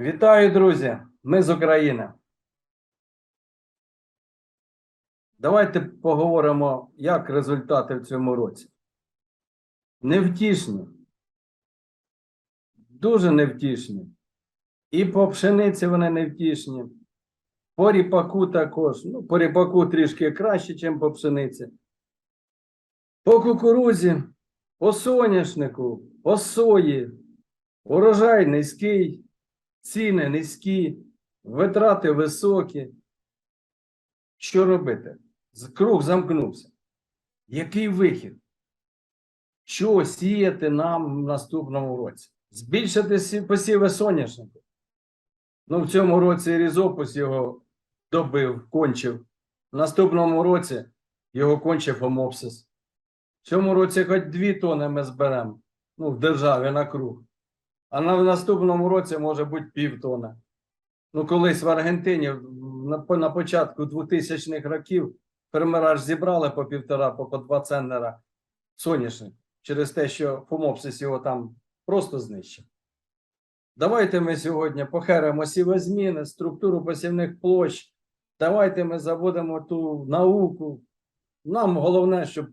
Вітаю, друзі! Ми з України. Давайте поговоримо, як результати в цьому році. Невтішні. Дуже невтішні. І по пшениці вони невтішні. По ріпаку також. Ну, по ріпаку трішки краще, ніж по пшениці. По кукурузі, по соняшнику, по сої. Урожай низький, ціни низькі, витрати високі. Що робити? Круг замкнувся. Який вихід? Що сіяти нам в наступному році? Збільшити сі- посіви соняшнику. Ну, в цьому році різопус його добив, кончив. В наступному році його кончив омопсис. В цьому році хоч дві тони ми зберемо ну, в державі на круг. А на в наступному році може бути півтона. Ну, колись в Аргентині на, початку 2000-х років фермера ж зібрали по півтора, по, по два центнера соняшник через те, що Фомопсис його там просто знищив. Давайте ми сьогодні похеримо сівозміни, структуру посівних площ. Давайте ми заводимо ту науку. Нам головне, щоб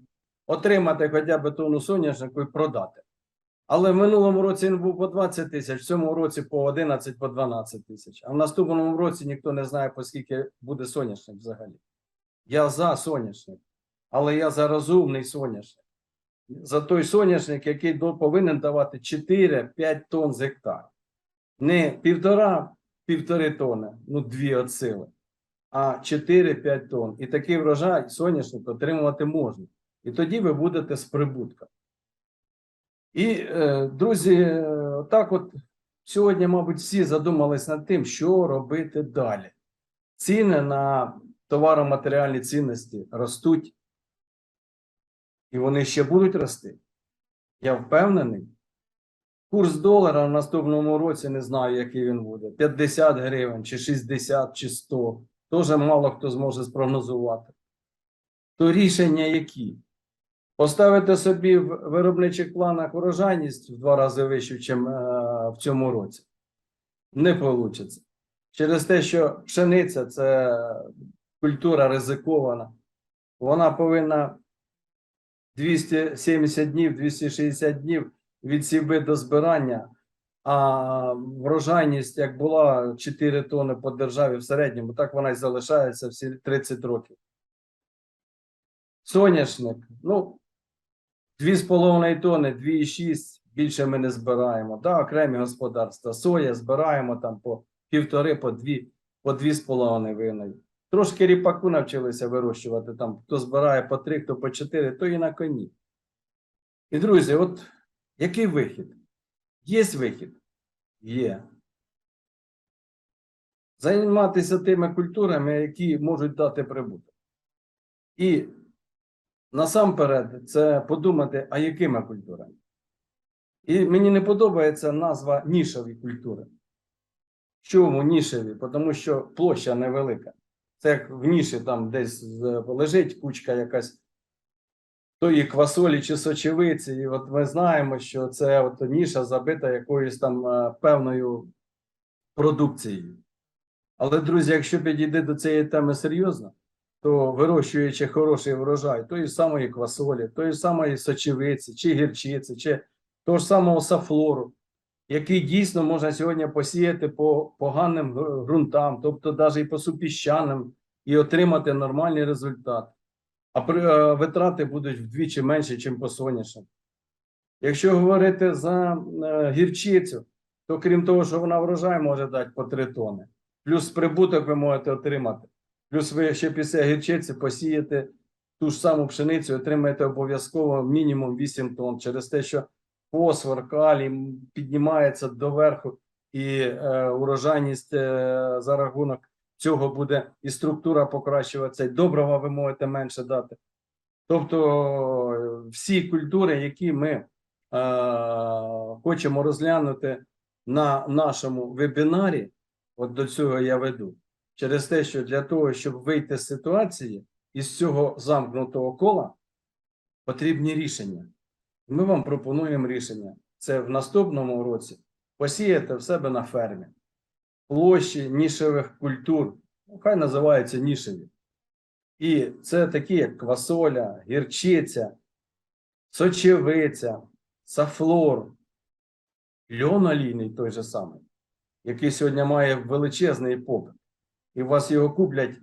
отримати хоча б тонну соняшнику і продати. Але в минулому році він був по 20 тисяч, в цьому році по 11, по 12 тисяч. А в наступному році ніхто не знає, по скільки буде соняшник взагалі. Я за соняшник, але я за розумний соняшник. За той соняшник, який повинен давати 4-5 тонн з гектара. Не півтора, півтори тонни, ну дві от а 4-5 тонн. І такий врожай соняшник отримувати можна. І тоді ви будете з прибутком. І, е, друзі, е, так от сьогодні, мабуть, всі задумались над тим, що робити далі. Ціни на товаро-матеріальні цінності ростуть, і вони ще будуть рости. Я впевнений. Курс долара в наступному році не знаю, який він буде: 50 гривень, чи 60, чи 100. Тоже мало хто зможе спрогнозувати. То рішення які? Поставити собі в виробничих планах урожайність в два рази вищу, ніж в цьому році. Не вийде. Через те, що пшениця це культура ризикована. Вона повинна 270 днів, 260 днів від сіби до збирання, а врожайність, як була 4 тони по державі в середньому, так вона і залишається всі 30 років. Соняшник, ну, 2,5 тони, 2,6 більше ми не збираємо. Да, окремі господарства. Соя збираємо там по півтори, по дві, по дві з половиною виною. Трошки ріпаку навчилися вирощувати там. Хто збирає по три, хто по чотири, то і на коні. І друзі, от який вихід? Є вихід? Є. Займатися тими культурами, які можуть дати прибуток. І насамперед це подумати, а якими культурами. І мені не подобається назва нішові культури. Чому нішеві? Тому що площа невелика. Це як в ніші там десь лежить кучка якась тої квасолі чи сочевиці. І от ми знаємо, що це от ніша забита якоюсь там е, певною продукцією. Але, друзі, якщо підійти до цієї теми серйозно, то вирощуючи хороший врожай тої самої квасолі, тої самої сочевиці, чи гірчиці, чи того ж самого сафлору, який дійсно можна сьогодні посіяти по поганим ґрунтам, тобто навіть і по супіщаним, і отримати нормальний результат. А е, витрати будуть вдвічі менші, ніж по соняшнику. Якщо говорити за е, гірчицю, то крім того, що вона врожай може дати по 3 тони, плюс прибуток ви можете отримати. Плюс ви ще після гірчиці посієте ту ж саму пшеницю, отримаєте обов'язково мінімум 8 тонн через те, що фосфор, калій піднімається доверху, і е, урожайність е, за рахунок цього буде і структура покращуватися, і добрива ви можете менше дати. Тобто е, всі культури, які ми е, хочемо розглянути на нашому вебінарі, от до цього я веду, через те, що для того, щоб вийти з ситуації із цього замкнутого кола, потрібні рішення. Ми вам пропонуємо рішення. Це в наступному році посіяти в себе на фермі. площі нішевих культур, ну, хай називаються нішеві. І це такі, як квасоля, гірчиця, сочевиця, сафлор, льон олійний той же самий, який сьогодні має величезний попит. І вас його куплять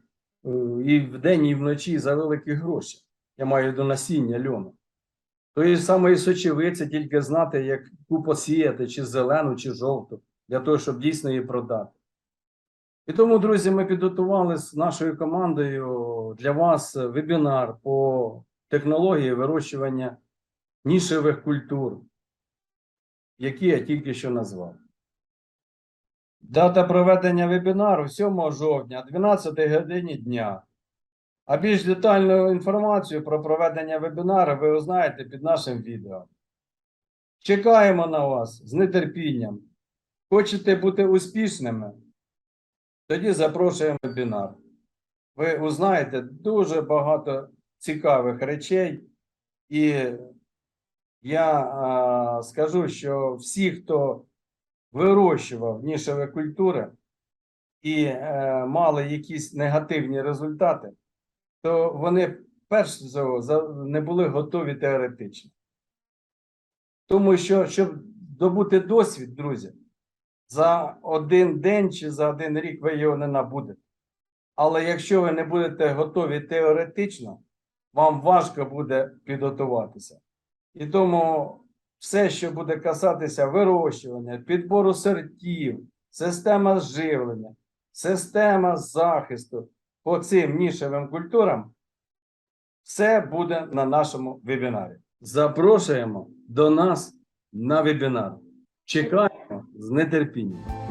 е, і вдень, і вночі за великі гроші. Я маю до насіння льону. Тої самої сочевиці тільки знати, яку посіяти, чи зелену, чи жовту, для того, щоб дійсно її продати. І тому, друзі, ми підготували з нашою командою для вас вебінар по технології вирощування нішевих культур, які я тільки що назвав. Дата проведення вебінару 7 жовтня, 12 годині дня. А більш детальну інформацію про проведення вебінару ви узнаєте під нашим відео. Чекаємо на вас з нетерпінням. Хочете бути успішними? Тоді запрошуємо вебінар. Ви узнаєте дуже багато цікавих речей, і я а, скажу, що всі, хто вирощував нішеві культури і е, мали якісь негативні результати, то вони перш за все не були готові теоретично. Тому що, щоб добути досвід, друзі, за один день чи за один рік ви його не набудете. Але якщо ви не будете готові теоретично, вам важко буде підготуватися. І тому все, що буде касатися вирощування, підбору сортів, система живлення, система захисту по цим нішевим культурам, все буде на нашому вебінарі. Запрошуємо до нас на вебінар. Чекаємо з нетерпінням.